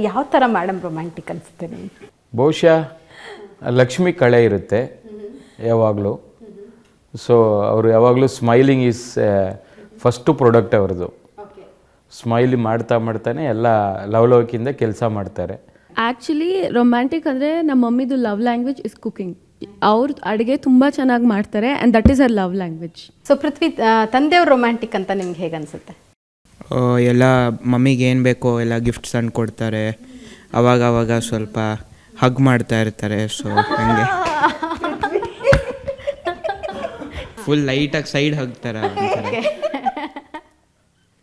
ಯಾವ ಥರ madam romantic ಅನಿಸುತ್ತೆ ನಿಮ್ಗೆ? ಬಹುಶಃ ಲಕ್ಷ್ಮಿ ಕಳೆ ಇರುತ್ತೆ ಯಾವಾಗಲೂ. ಸೊ ಅವರು ಯಾವಾಗಲೂ ಸ್ಮೈಲಿಂಗ್ ಈಸ್ ಫಸ್ಟು ಪ್ರಾಡಕ್ಟ್ ಅವ್ರದ್ದು. ಸ್ಮೈಲ್ ಮಾಡ್ತಾ ಮಾಡ್ತಾನೆ ಎಲ್ಲ ಲವ್ ಲವ್ಕಿಂದ ಕೆಲಸ ಮಾಡ್ತಾರೆ. ಆ್ಯಕ್ಚುಲಿ ರೊಮ್ಯಾಂಟಿಕ್ ಅಂದರೆ ನಮ್ಮ ಮಮ್ಮಿದು ಲವ್ ಲ್ಯಾಂಗ್ವೇಜ್ ಇಸ್ ಕುಕಿಂಗ್ ಅವ್ರದ್ದು ಅಡುಗೆ ತುಂಬ ಚೆನ್ನಾಗಿ ಮಾಡ್ತಾರೆ and that is our love language so Prithvi ತಂದೆಯವ್ರು romantic ಅಂತ ನಿಮ್ಗೆ ಹೇಗೆ ಅನ್ಸುತ್ತೆ? ಎಲ್ಲ ಮಮ್ಮಿಗೆ ಏನು ಬೇಕೋ ಎಲ್ಲ ಗಿಫ್ಟ್ಸ್ ತಂದು ಕೊಡ್ತಾರೆ. ಅವಾಗ ಅವಾಗ ಸ್ವಲ್ಪ ಹಗ್ ಮಾಡ್ತಾ ಇರ್ತಾರೆ ಸೊ ಹಂಗೆ. ಫುಲ್ ಲೈಟಾಗಿ ಸೈಡ್ ಹಗ್ತಾರ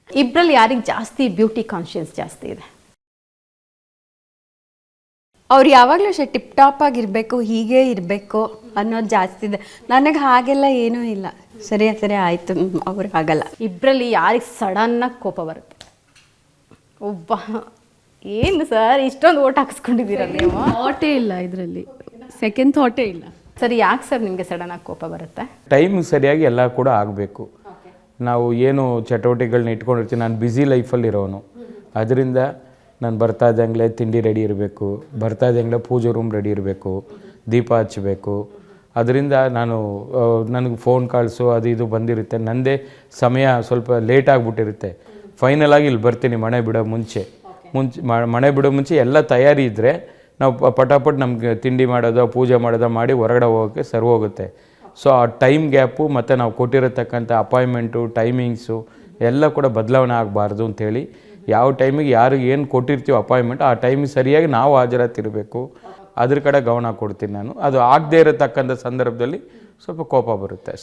ಇಬ್ಬರಲ್ಲಿ ಯಾರಿಗೆ ಜಾಸ್ತಿ ಬ್ಯೂಟಿ ಕಾನ್ಷಿಯಸ್ ಜಾಸ್ತಿ ಇದೆ? ಅವ್ರು ಯಾವಾಗಲೂ ಅಷ್ಟೇ ಟಿಪ್ ಟಾಪ್ ಆಗಿರಬೇಕು ಹೀಗೆ ಇರಬೇಕು ಅನ್ನೋದು ಜಾಸ್ತಿ ಇದೆ. ನನಗೆ ಹಾಗೆಲ್ಲ ಏನೂ ಇಲ್ಲ. ಸರಿ ಸರಿ ಆಯಿತು. ಅವ್ರಿಗೆ ಆಗಲ್ಲ ಇಬ್ಬರಲ್ಲಿ ಯಾರಿಗೆ ಸಡನ್ನಾಗಿ ಕೋಪ ಬರುತ್ತೆ? ಒಬ್ಬ ಏನು ಸರ್ ಇಷ್ಟೊಂದು ಓಟ್ ಹಾಕಿಸ್ಕೊಂಡಿದ್ದೀರ ನೀವು? ಥಾಟೇ ಇಲ್ಲ ಇದರಲ್ಲಿ. ಸೆಕೆಂಡ್ ಥಾಟೇ ಇಲ್ಲ. ಸರಿ ಯಾಕೆ ಸರ್ ನಿಮಗೆ ಸಡನ್ನಾಗಿ ಕೋಪ ಬರುತ್ತೆ? ಟೈಮ್ ಸರಿಯಾಗಿ ಎಲ್ಲ ಕೂಡ ಆಗಬೇಕು. ನಾವು ಏನು ಚಟುವಟಿಕೆಗಳನ್ನ ಇಟ್ಕೊಂಡಿರ್ತೀವಿ. ನಾನು ಬ್ಯುಸಿ ಲೈಫಲ್ಲಿರೋನು ಅದರಿಂದ ನಾನು ಬರ್ತಾ ಇದ್ದಂಗೆ ತಿಂಡಿ ರೆಡಿ ಇರಬೇಕು ಬರ್ತಾ ಇದ್ದಂಗೆ ಪೂಜೆ ರೂಮ್ ರೆಡಿ ಇರಬೇಕು ದೀಪ ಹಚ್ಚಬೇಕು. ಅದರಿಂದ ನಾನು ನನಗೆ ಫೋನ್ ಕಾಲ್ಸು ಅದು ಇದು ಬಂದಿರುತ್ತೆ. ನನ್ನದೇ ಸಮಯ ಸ್ವಲ್ಪ ಲೇಟ್ ಆಗಿಬಿಟ್ಟಿರುತ್ತೆ. ಫೈನಲ್ ಆಗಿ ಇಲ್ಲಿ ಬರ್ತೀನಿ ಮನೆ ಬಿಡೋ ಮುಂಚೆ. ಮುಂಚೆ ಮ- ಮನೆ ಬಿಡೋ ಮುಂಚೆ ಎಲ್ಲ ತಯಾರಿ ಇದ್ದರೆ ನಾವು ಪ- ಪಟಾಪಟ್ ನಮಗೆ ತಿಂಡಿ ಮಾಡೋದೋ ಪೂಜೆ ಮಾಡೋದೋ ಮಾಡಿ ಹೊರಗಡೆ ಹೋಗೋಕ್ಕೆ ಸರಿ ಹೋಗುತ್ತೆ. ಸೊ ಆ ಟೈಮ್ ಗ್ಯಾಪು ಮತ್ತು ನಾವು ಕೊಟ್ಟಿರತಕ್ಕಂಥ ಅಪಾಯಿಂಟ್ಮೆಂಟು ಟೈಮಿಂಗ್ಸು ಎಲ್ಲ ಕೂಡ ಬದಲಾವಣೆ ಆಗಬಾರ್ದು ಅಂಥೇಳಿ ಯಾವ ಟೈಮಿಗೆ ಯಾರಿಗೆ ಏನು ಕೊಟ್ಟಿರ್ತೀವಿ ಅಪಾಯಿಂಟ್ಮೆಂಟ್ ಆ ಟೈಮಿಗೆ ಸರಿಯಾಗಿ ನಾವು ಹಾಜರಾತಿರಬೇಕು ಅದ್ರ ಕಡೆ ಗಮನ ಕೊಡ್ತೀನಿ ನಾನು. ಅದು ಆಗದೇ ಇರತಕ್ಕಂಥ ಸಂದರ್ಭದಲ್ಲಿ ಸ್ವಲ್ಪ ಕೋಪ ಬರುತ್ತೆ